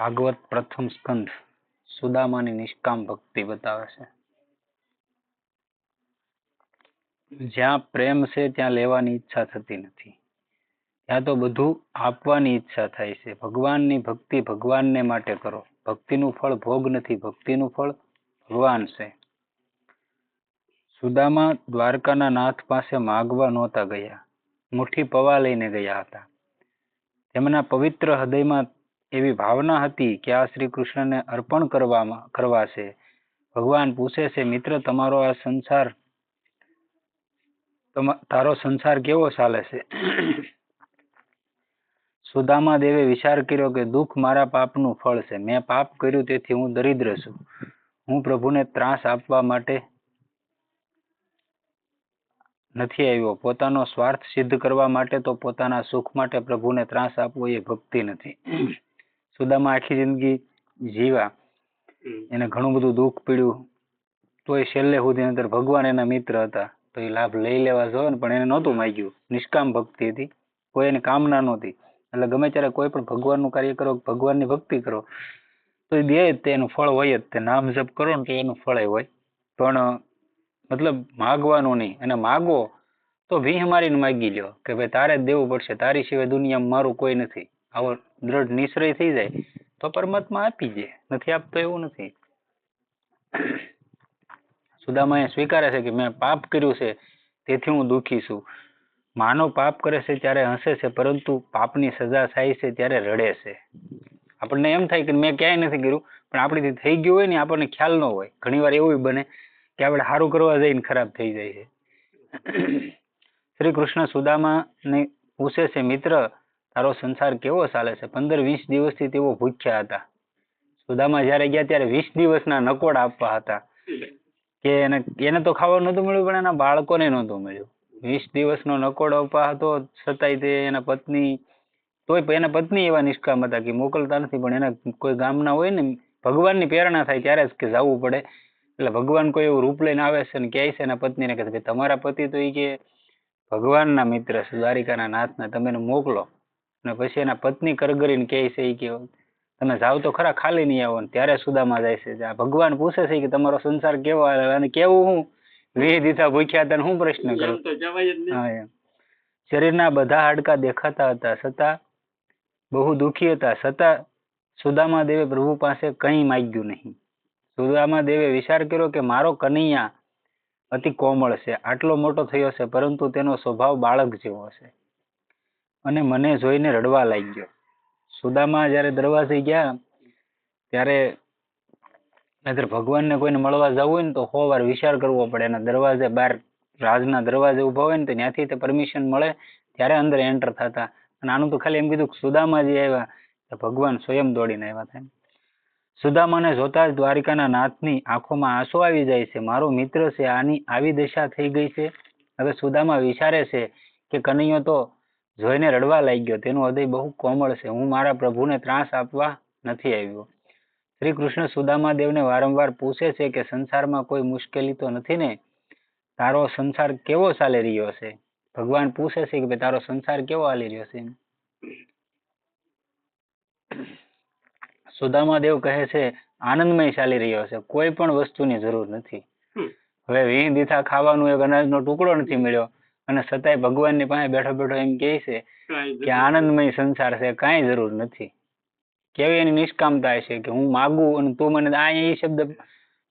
ભાગવત પ્રથમ સ્કંદ સુદામાની નિષ્કામ ભક્તિ બતાવે છે. જ્યાં પ્રેમ છે, ત્યાં લેવાની ઈચ્છા થતી નથી. ત્યાં તો બધું આપવાની ઈચ્છા થાય છે. ભગવાનની ભક્તિ ભગવાનને માટે કરો. ભક્તિનું ફળ ભોગ નથી, ભક્તિનું ફળ ભગવાન છે. સુદામા દ્વારકાના નાથ પાસે માગવા નહોતા ગયા. મુઠ્ઠી પવા લઈને ગયા હતા. તેમના પવિત્ર હૃદયમાં એવી ભાવના હતી કે આ શ્રી કૃષ્ણને અર્પણ કરવામાં, કરવાશે. ભગવાન પૂછે છે, મિત્ર, તમારો આ સંસાર તારો સંસાર કેવો ચાલે છે? સુદામા દેવે વિચાર કર્યો કે દુઃખ મારા પાપનું ફળ છે. મેં પાપ કર્યું તેથી હું દરિદ્ર છું. હું પ્રભુને ત્રાસ આપવા માટે નથી આવ્યો. પોતાનો સ્વાર્થ સિદ્ધ કરવા માટે તો પોતાના સુખ માટે પ્રભુને ત્રાસ આપવો એ ભક્તિ નથી. સુદામા આખી જિંદગી જીવા. એને ઘણું બધું દુઃખ પીડ્યું. તોય છેલ્લે સુધી અંદર ભગવાન એના મિત્ર હતા. તો એ લાભ લઈ લેવા જોઈએ ને પણ એને નહોતું માગ્યું. નિષ્કામ ભક્તિ હતી. કોઈ એની કામના નહોતી. એટલે ગમે ત્યારે કોઈ પણ ભગવાનનું કાર્ય કરો ભગવાનની ભક્તિ કરો તો એ દે જ તે એનું ફળ હોય જ તે. નામ જપ કરો ને તો એનું ફળ હોય. પણ મતલબ માગવાનું નહીં. અને માગો તો ભીહ મારીને માગી લ્યો કે ભાઈ તારે જ દેવું પડશે. તારી સિવાય દુનિયામાં મારું કોઈ નથી. આવો દ્રઢ નિશ્ચય થઈ જાય, તો પરમાત્મા આપી દે. નથી આપતો એવું નથી. સુદામા એ સ્વીકારે છે કે મેં પાપ કર્યું છે, તેથી હું દુઃખી છું. માનવ પાપ કરે છે ત્યારે હસે છે, પરંતુ પાપની સજા થાય છે ત્યારે રડે છે. આપણને એમ થાય કે મેં ક્યાંય નથી કર્યું, પણ આપણીથી થઈ ગયું હોય ને, આપણને ખ્યાલ ન હોય. ઘણીવાર એવું બને કે આપણે સારું કરવા જઈને ખરાબ થઈ જાય છે. શ્રી કૃષ્ણ સુદામાને પૂછે છે, મિત્ર તારો સંસાર કેવો ચાલે છે? પંદર વીસ દિવસથી તેઓ ભૂખ્યા હતા. સુદામા જ્યારે ગયા ત્યારે વીસ દિવસના નકોડા આપવા હતા કે એને એને તો ખાવાનું નહોતું મળ્યું, પણ એના બાળકોને નહોતું મળ્યું. વીસ દિવસનો નકોડો આપવા હતો, છતાંય તે એના પત્ની, તોય એના પત્ની એવા નિષ્કામ હતા કે મોકલતા નથી, પણ એના કોઈ ગામના હોય ને, ભગવાનની પ્રેરણા થાય ત્યારે જ કે જવું પડે. એટલે ભગવાન કોઈ એવું રૂપ લઈને આવે છે ને કહે છે, એના પત્નીને કે તમારા પતિ તો એ કે ભગવાનના મિત્ર છે, દ્વારિકાના નાથના, તમે મોકલો. અને પછી એના પત્ની કરગરીને કહે છે કે તમે જાઓ તો ખરા ખાલી નહીં આવો ને ત્યારે સુદામા જાય છે. આ ભગવાન પૂછે છે કે તમારો સંસાર કેવો આવે અને કેવું હું? વિહ દીધા ભૂખ્યા હતા હું પ્રશ્ન કરું? હા એમ. શરીરના બધા હાડકા દેખાતા હતા છતાં બહુ દુઃખી હતા છતાં સુદામા દેવે પ્રભુ પાસે કંઈ માગ્યું નહીં. સુદામા દેવે વિચાર કર્યો કે મારો કનૈયા અતિ કોમળ છે આટલો મોટો થયો છે પરંતુ તેનો સ્વભાવ બાળક જેવો છે. અને મને જોઈને રડવા લાગ્યો. સુદામા જ્યારે દરવાજે ગયા, ત્યારે નહીતર ભગવાનને કોઈને મળવા જવું હોય ને તો સો વિચાર કરવો પડે એના દરવાજે બહાર રાજના દરવાજે ઊભા હોય ને તો ત્યાંથી તે પરમિશન મળે, ત્યારે અંદર એન્ટર થતા. અને આનું તો ખાલી એમ કીધું કે સુદામાજી આવ્યા, તો ભગવાન સ્વયં દોડીને આવ્યા થાય સુદામાને જોતા જ દ્વારિકાના નાથની આંખોમાં આંસુ આવી જાય છે. મારો મિત્ર છે, આની આવી દશા થઈ ગઈ છે. હવે સુદામા વિચારે છે કે કનૈયો તો જોઈને રડવા લાગ્યો. તેનું હૃદય બહુ કોમળ છે. હું મારા પ્રભુને ત્રાસ આપવા નથી આવ્યો. શ્રી કૃષ્ણ સુદામા દેવને વારંવાર પૂછે છે કે સંસારમાં કોઈ મુશ્કેલી તો નથી ને? તારો સંસાર કેવો ચાલી રહ્યો છે? ભગવાન પૂછે છે કે તારો સંસાર કેવો હાલી રહ્યો છે? સુદામાદેવ સુદામા દેવ કહે છે આનંદમય ચાલી રહ્યો છે. કોઈ પણ વસ્તુની જરૂર નથી. હવે વીહ દીઠા ખાવાનું એક અનાજનો ટુકડો નથી મળ્યો. અને છતાંય ભગવાનની પાસે બેઠો બેઠો એમ કહે છે કે આનંદમય સંસાર છે કાંઈ જરૂર નથી. કેવી એની નિષ્કામતા છે કે હું માગું અને તું મને આ એ શબ્દ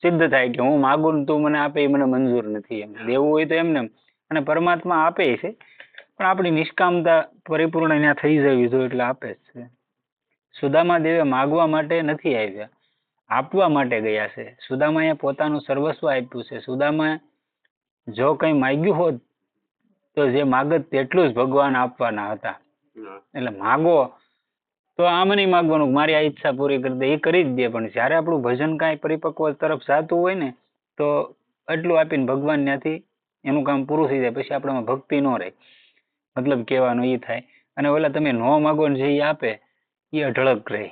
સિદ્ધ થાય કે હું માગું ને તું મને આપે એ મને મંજૂર નથી એમ. દેવું હોય તો એમને એમ. અને પરમાત્મા આપે છે પણ આપણી નિષ્કામતા પરિપૂર્ણ ત્યાં થઈ જવી જોઈએ એટલે આપે જ છે. સુદામા દેવે માગવા માટે નથી આવ્યા. આપવા માટે ગયા છે. સુદામાએ પોતાનું સર્વસ્વ આપ્યું છે. સુદામા જો કંઈ માગ્યું હોત તો જે માગત તેટલું જ ભગવાન આપવાના હતા. એટલે માગો તો આમ નહીં માગવાનું મારી આ ઈચ્છા પૂરી કરી દે એ કરી જ દે. પણ જ્યારે આપણું ભજન કાંઈ પરિપક્વ તરફ જાતું હોય ને તો એટલું આપીને ભગવાન ત્યાંથી એનું કામ પૂરું થઈ જાય. પછી આપણામાં ભક્તિ ન રહે. મતલબ કહેવાનું એ થાય. અને ઓલા તમે ન માગો ને જે આપે એ અઢળક રહે.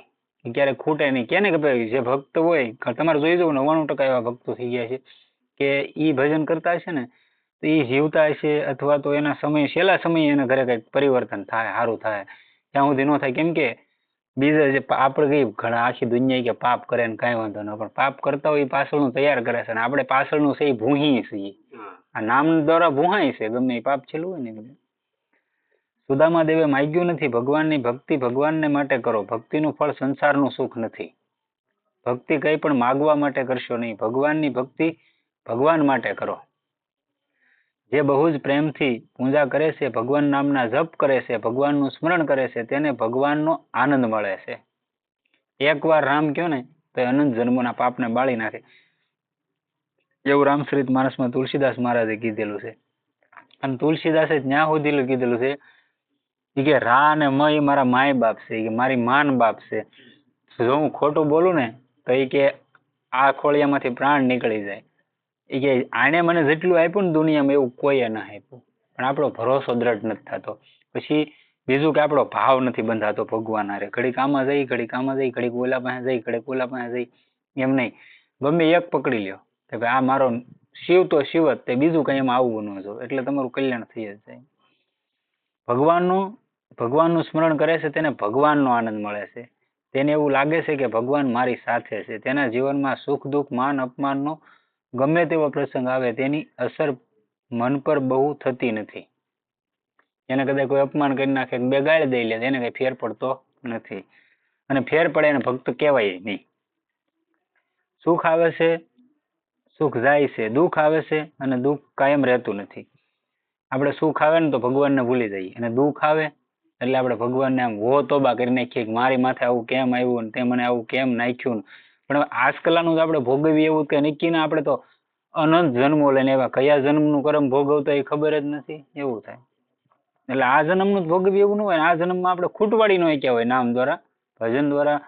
ક્યારે ખૂટે નહીં. કેને કે ભાઈ જે ભક્ત હોય તમારે જોઈ જવું નવ્વાણું ટકા એવા ભક્તો થઈ ગયા છે કે ઈ ભજન કરતા હશે ને તો એ જીવતા હશે અથવા તો એના સમય છેલ્લા સમયે એના ઘરે કંઈક પરિવર્તન થાય સારું થાય. ત્યાં સુધી ન થાય. કેમ કે બીજા જે આપણે કઈ ઘણા આખી દુનિયા કે પાપ કરે ને કાંઈ વાંધો ન પણ પાપ કરતા હોય એ પાછળનું તૈયાર કરે છે અને આપણે પાછળનું છે એ ભૂહી છીએ. આ નામ દ્વારા ભૂહાય છે. ગમે એ પાપ છેલ્લું હોય ને ગમે સુદામા દેવે માગ્યું નથી ભગવાનની ભક્તિ ભગવાનને માટે કરો. ભક્તિનું ફળ સંસારનું સુખ નથી. ભક્તિ કંઈ પણ માગવા માટે કરશો નહીં. ભગવાનની ભક્તિ ભગવાન માટે કરો. જે બહુ જ પ્રેમથી પૂજા કરે છે, ભગવાન નામના જપ કરે છે, ભગવાનનું સ્મરણ કરે છે, તેને ભગવાનનો આનંદ મળે છે. એકવાર રામ કયો ને, તો અનંત જન્મોના પાપને બાળી નાખે. એવું રામચરિત માણસમાં તુલસીદાસ મહારાજે કીધેલું છે. અને તુલસીદાસે ત્યાં સુધી કીધેલું છે કે રા અને મ એ મારા માય બાપ છે કે મારી માન બાપ છે. જો હું ખોટું બોલું ને, તો એ કે આ ખોળિયામાંથી પ્રાણ નીકળી જાય. એ કે આણે મને જેટલું આપ્યું દુનિયામાં એવું કોઈએ ના આપ્યું. પણ આપણો ભરોસો દ્રઢ નથી થતો. પછી બીજું કે આપણો ભાવ નથી બંધાતો ભગવાન હારે. ઘડીક આમાં જઈ, ઘડીક આમાં જઈ, ઘડીક ઓલા પાસે જઈ, ઘડીક ઓલા પાસે જઈ. એમ નહીં. ગમે એક પકડી લ્યો. કે ભાઈ આ મારો શિવ તો શિવ જ તે બીજું કંઈ એમાં આવવું ન જો એટલે તમારું કલ્યાણ થઈ જ જાય. ભગવાનનું ભગવાનનું સ્મરણ કરે છે તેને ભગવાનનો આનંદ મળે છે. તેને એવું લાગે છે કે ભગવાન મારી સાથે છે. તેના જીવનમાં સુખ, દુઃખ, માન, અપમાનનો ગમે તેવો પ્રસંગ આવે તેની અસર મન પર બહુ થતી નથી. એને કદાચ કોઈ અપમાન કરી નાખે કે દઈ લે, એને કઈ ફેર પડતો નથી. અને ફેર પડે એને ભક્ત કહેવાય નહીં. સુખ આવે છે, સુખ જાય છે, દુઃખ આવે છે અને દુઃખ કાયમ રહેતું નથી. આપણે સુખ આવે ને તો ભગવાનને ભૂલી જઈએ. અને દુઃખ આવે એટલે આપણે ભગવાનને આમ હો તોબા કરી નાખીએ કે મારી માથે આવું કેમ આવ્યું ને તે મને આવું કેમ નાખ્યું પણ આસ કલાનું તો આપણે ભોગવી એવું કે નક્કીને આપણે તો અનંત જન્મો લઈને એવા કયા જન્મનું કર્મ ભોગવતા એ ખબર જ નથી. એવું થાય. એટલે આ જન્મનું જ ભોગવીએ એવું ન હોય આ જન્મમાં આપણે ખૂટવાડી નો કહેવાય નામ દ્વારા. ભજન દ્વારા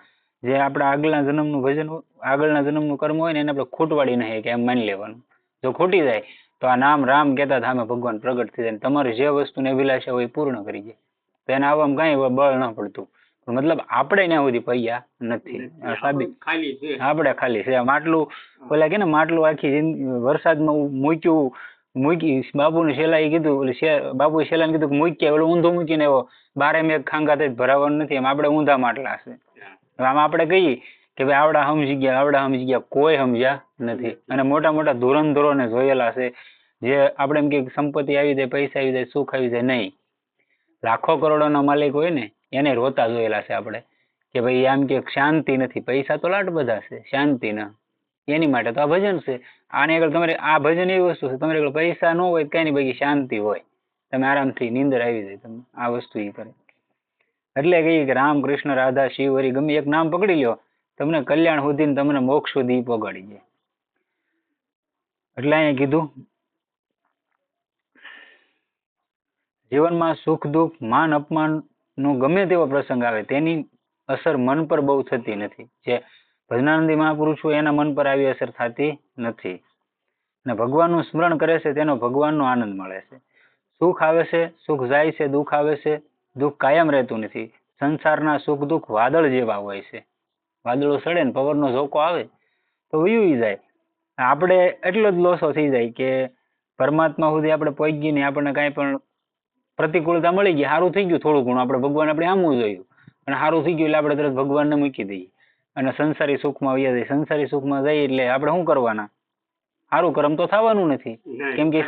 જે આપણા આગળના જન્મનું ભજન આગળના જન્મનું કર્મ હોય ને એને આપણે ખૂટવાડી નહીં કે એમ માની લેવાનું. જો ખૂટી જાય, તો આ નામ રામ કહેતા ધામે ભગવાન પ્રગટ થઈ જાય ને તમારી જે વસ્તુને અભિલાષા હોય એ પૂર્ણ કરી જાય તો એને આવવામાં કાંઈ બળ ન પડતું. મતલબ આપણે ત્યાં સુધી પૈયા નથી. સાબિત. ખાલી છે. આપણે ખાલી છે. માટલું આટલું કે ને માટલું આખી જિંદગી વરસાદમાં મૂક્યું મૂકી બાપુને શેલાએ કીધું ઓલી શે- બાપુએ શેલાને કીધું કે મૂક્યા ઓલું ઊંધો મૂકીને એવો બારે મેં ખાંગા થઈ ભરાવાનું નથી. એમ આપણે ઊંધા માટલા છે. આમ આપણે કહીએ કે ભાઈ આવડા સમજી ગયા આવડા સમજી ગયા કોઈ સમજ્યા નથી. અને મોટા મોટા ધુરંધરોને જોયેલા છે. જે આપણે એમ કે સંપત્તિ આવી જાય પૈસા આવી જાય સુખ આવી જાય નહીં. લાખો કરોડોના માલિક હોય ને એને રોતા જોયેલા છે આપણે. કે ભાઈ આમ કે શાંતિ નથી, પૈસા તો લાટ બધા છે શાંતિ ના એની માટે તો આ ભજન છે. આની આગળ તમારે, આ ભજન એવી વસ્તુ છે, તમારે આગળ પૈસા ન હોય કઈ નહીં શાંતિ હોય. તમે આરામથી નીંદર આવી જાય તમે આ વસ્તુ એ કરે. એટલે કહીએ કે રામ કૃષ્ણ રાધા, શિવ, હરી, ગમે એક નામ પકડી લ્યો, તમને કલ્યાણ સુધી તમને મોક્ષ સુધી પગાડી જાય એટલે અહીંયા કીધું, જીવનમાં સુખ, દુઃખ, માન, અપમાન નો ગમે તેવો પ્રસંગ આવે, તેની અસર મન પર બહુ થતી નથી. જે ભજનાનંદી મહાપુરુષ એના મન પર આવી અસર થતી નથી. અને ભગવાનનું સ્મરણ કરે છે, તેનો ભગવાનનો આનંદ મળે છે. સુખ આવે છે, સુખ જાય છે, દુઃખ આવે છે, દુઃખ કાયમ રહેતું નથી. સંસારના સુખ દુઃખ વાદળ જેવા હોય છે. વાદળો સડે ને પવનનો ઝોકો આવે તો વયું જાય. આપણે એટલો જ લોસો થઈ જાય કે પરમાત્મા સુધી આપણે પહોંચી ને આપણને કાંઈ પણ પ્રતિકૂળતા મળી ગઈ સારું થઈ ગયું થોડું ઘણું. આપણે ભગવાન આપણે આમવું જોયું. અને સારું થઈ ગયું એટલે આપણે તરત ભગવાનને મૂકી દઈએ. અને સંસારી સુખમાં વ્યા જઈએ સંસારી સુખમાં જઈએ એટલે આપણે શું કરવાના? સારું કર્મ તો થવાનું નથી. કેમ કે.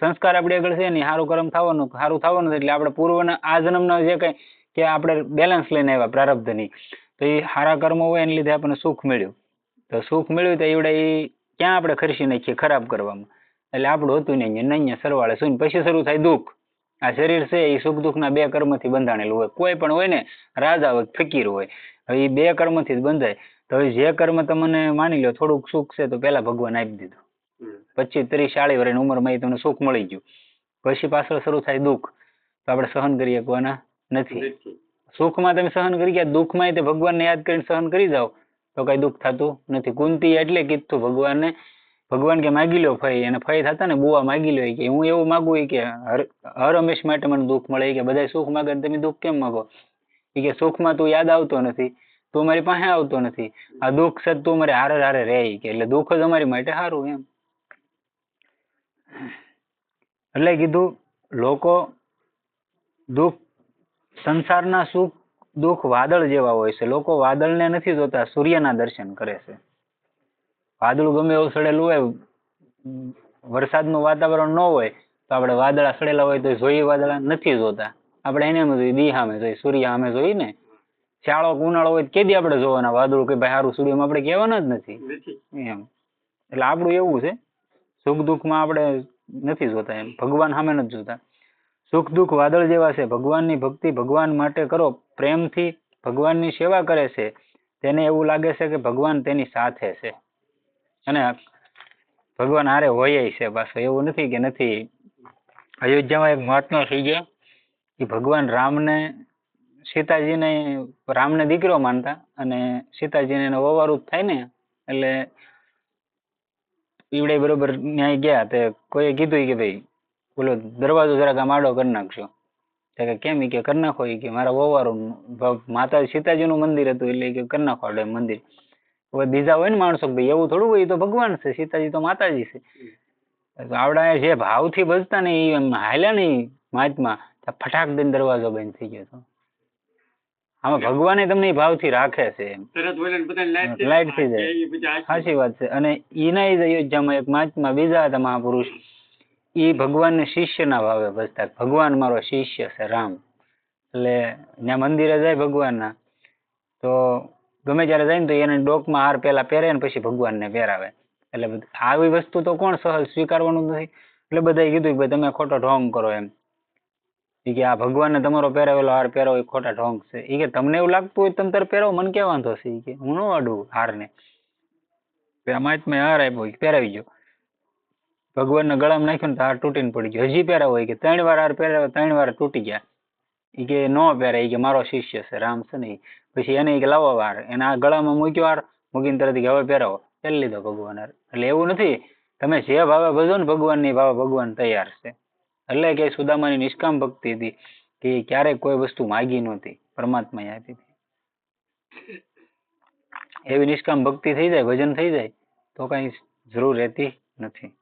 સંસ્કાર આપણે આગળ છે નહીં સારું કર્મ થવાનું સારું થવાનું એટલે આપણે પૂર્વના આ જન્મના જે કંઈ કે આપણે બેલેન્સ લઈને આવ્યા પ્રારબ્ધની તો એ સારા કર્મો હોય એને લીધે આપણને સુખ મળ્યું. તો સુખ મળ્યું તો એવડે એ ક્યાં આપણે ખર્ચી નાખીએ ખરાબ કરવામાં? એટલે આપણું હતું નહીં અહીંયા સરવાળે શું પછી શરૂ થાય દુઃખ. આ શરીર છે એ સુખ દુઃખના બે કર્મથી બંધાણેલું હોય. કોઈ પણ હોય ને રાજા હોય ફકીર હોય હવે એ બે કર્મથી જ બંધાય. તો હવે જે કર્મ તમને માની લો થોડુંક સુખ છે તો પહેલા ભગવાન આપી દીધું. પચીસ ત્રીસ ચાલીસ વર્ષની ઉંમરમાં એ તમને સુખ મળી ગયું. પછી પાછળ શરૂ થાય દુઃખ. તો આપણે સહન કરી શકવાના નથી. નથી. સુખમાં તમે સહન કરી ગયા દુઃખમાં તે ભગવાનને યાદ કરીને સહન કરી જાઓ તો કઈ દુઃખ થતું નથી. કુંતી એટલે કીધું ભગવાનને ભગવાન કે માગી લો ફઈ અને ફઈ થતા ને બુવા માગી લો કે, હું એવું માગું કે, હર હર હંમેશ માટે મને દુઃખ મળે કે બધા સુખ માગે તમે દુઃખ કેમ માગો? એ કે, સુખમાં તું યાદ આવતો નથી, તું મારી પાસે આવતો નથી. આ દુઃખ છે તું મારે હારે હારે રહે કે, એટલે દુઃખ જ અમારી માટે સારું એમ. એટલે કીધું, લોકો દુઃખ, સંસારના સુખ, દુઃખ વાદળ જેવા હોય છે. લોકો વાદળને નથી જોતા, સૂર્યના દર્શન કરે છે. વાદળું ગમે એવું સડેલું હોય વરસાદનું વાતાવરણ ન હોય તો આપણે વાદળા સડેલા હોય તો જોઈએ વાદળા નથી જોતા. આપણે એને એમ જોઈએ દી સામે જોઈએ સૂર્ય સામે જોઈએ ને. શાળો ઉનાળો હોય કેદી આપણે જોવાના વાદળું કે ભાઈ સારું સૂર્યમાં આપણે કહેવાના જ નથી. એમ. એટલે આપણું એવું છે સુખ દુઃખમાં આપણે નથી જોતા એમ. ભગવાન સામે નથી જોતા. સુખ દુઃખ વાદળ જેવા છે ભગવાનની ભક્તિ ભગવાન માટે કરો પ્રેમથી ભગવાનની સેવા કરે છે. તેને એવું લાગે છે કે ભગવાન તેની સાથે છે. અને ભગવાન હારે હોય છે. પાછું એવું નથી કે નથી. અયોધ્યામાં એક મહાત્મા થઈ ગયા. એ ભગવાન રામને, સીતાજીને, રામને દીકરો માનતા અને સીતાજીને એનો વવારું જ થાય ને, એટલે ઈવડે બરોબર ન્યાય ગયા. તે કોઈએ કીધું કે ભાઈ, બોલો, દરવાજો જરાક આમ આડો કરી નાખશો કે, કેમ? કે, કરી નાખો. કે, મારા વવારું માતા સીતાજીનું મંદિર હતું એટલે કે, કરી નાખો મંદિર. હવે બીજા હોય ને માણસો ભાઈ એવું થોડું હોય તો ભગવાન છે સીતાજી તો માતાજી છે. આવડા જે ભાવથી ભજતા ને એ એમ હાલ્યા ને ઈ મહાત્મા ફટાક દઈને દરવાજો બંધ થઈ ગયો હતો. આમાં ભગવાને તમને ઈ ભાવથી રાખે છે લાઈટ થઈ જાય. એ સાચી વાત છે. અને એના જ અયોધ્યામાં એક મહાત્મા બીજા હતા મહાપુરુષ એ ભગવાનને શિષ્યના ભાવે ભજતા. ભગવાન મારો શિષ્ય છે રામ. એટલે ત્યાં મંદિરે જાય ભગવાનના તો ગમે ત્યારે જાય ને તો એને ડોકમાં હાર પહેલા પહેરે ને પછી ભગવાનને પહેરાવે. એટલે આવી વસ્તુ તો કોણ સહજ સ્વીકારવાનું નથી. એટલે બધાએ કીધું ભાઈ તમે ખોટો ઢોંગ કરો એમ. ઈ કે આ ભગવાનને તમારો પહેરાવેલો હાર પહેરો એ ખોટા ઢોંગ છે. ઈ કે તમને એવું લાગતું હોય તમે તારે પહેરો, મને ક્યાં વાંધો છે? ઈ કે હું ન અડું હારને. પેલા મહાત્માએ હાર આપ્યો પહેરાવી ગયો. ભગવાનના ગળામાં નાખ્યું ને તો હાર તૂટીને પડી ગયો. હજી પહેરાવો હોય કે ત્રણ વાર હાર પહેરાવે, ત્રણ વાર તૂટી ગયા. ઈ કે ન પહેરે, એ કે મારો શિષ્ય છે, રામ છે ને. પછી એને કે લાવો વાર એના ગળામાં મૂક્યો વાર મૂકીને તરત કે હવે પહેરાવો પહેરી લીધો ભગવાન એટલે એવું નથી. તમે જે ભાવે ભજો ને ભગવાનની ભાવે ભગવાન તૈયાર છે. એટલે કે સુદામાની નિષ્કામ ભક્તિ હતી કે ક્યારેક કોઈ વસ્તુ માગી નહોતી. પરમાત્માએ આપી હતી. એવી નિષ્કામ ભક્તિ થઈ જાય, ભજન થઈ જાય, તો કઈ જરૂર રહેતી નથી.